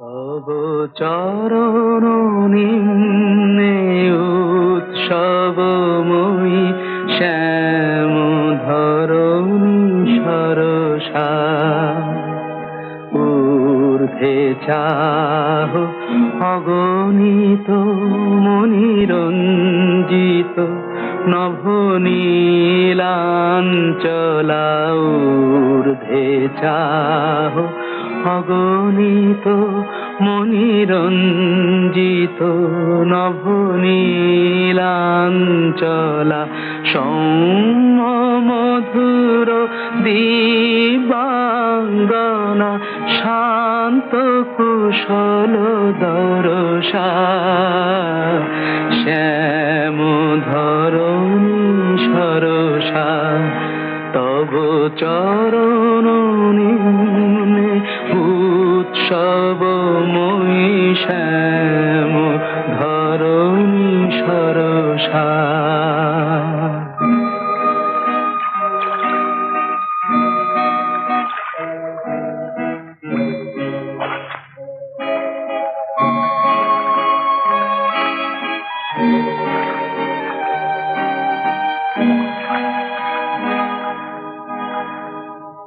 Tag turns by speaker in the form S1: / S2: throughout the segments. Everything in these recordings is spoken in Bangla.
S1: তব চরণ নিম্নে উৎসবময়ী শ্যাম ধরণী সরসা। ঊর্ধ্বে চাহ অগণিত মনিরঞ্জিত নভনীলাঞ্চলা। ঊর্ধ্বে চাহ অগণিত মনিরঞ্জিত নভনীলাঞ্চলা মধুর দিবাঙ্গনা শান্ত কুশল দরসা শ্যাম ধরণী সরসা তব চরণ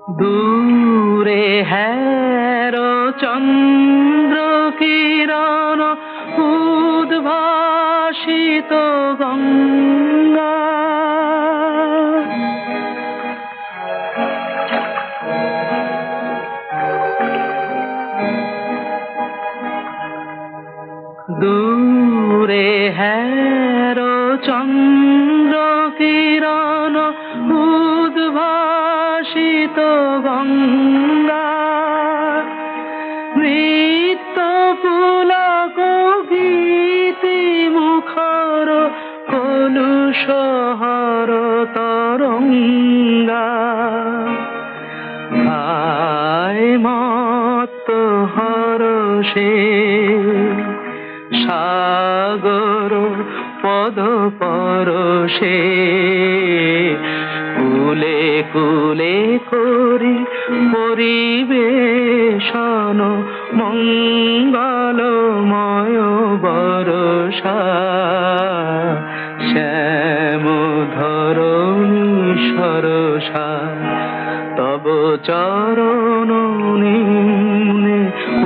S1: দূরে হ্যার চন্দ্র কিরণ উদ্ভাসিত গঙ্গা। দূরে হ্যার চন্দ্র কিরণ উদ্ভাসিত গঙ্গা নৃত্য পুলক গীতি মুখর কলুষহর তরঙ্গা। হায় মত হরষে সাগর পদ পরশে কুলে কুলে করি পরিবেশন মঙ্গলময় বরষা শ্যাম ধরণী সরসা, তব চরণ নিম্নে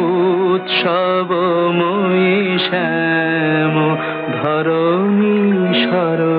S1: উৎসবময়ী শ্যাম ধরণী সরসা।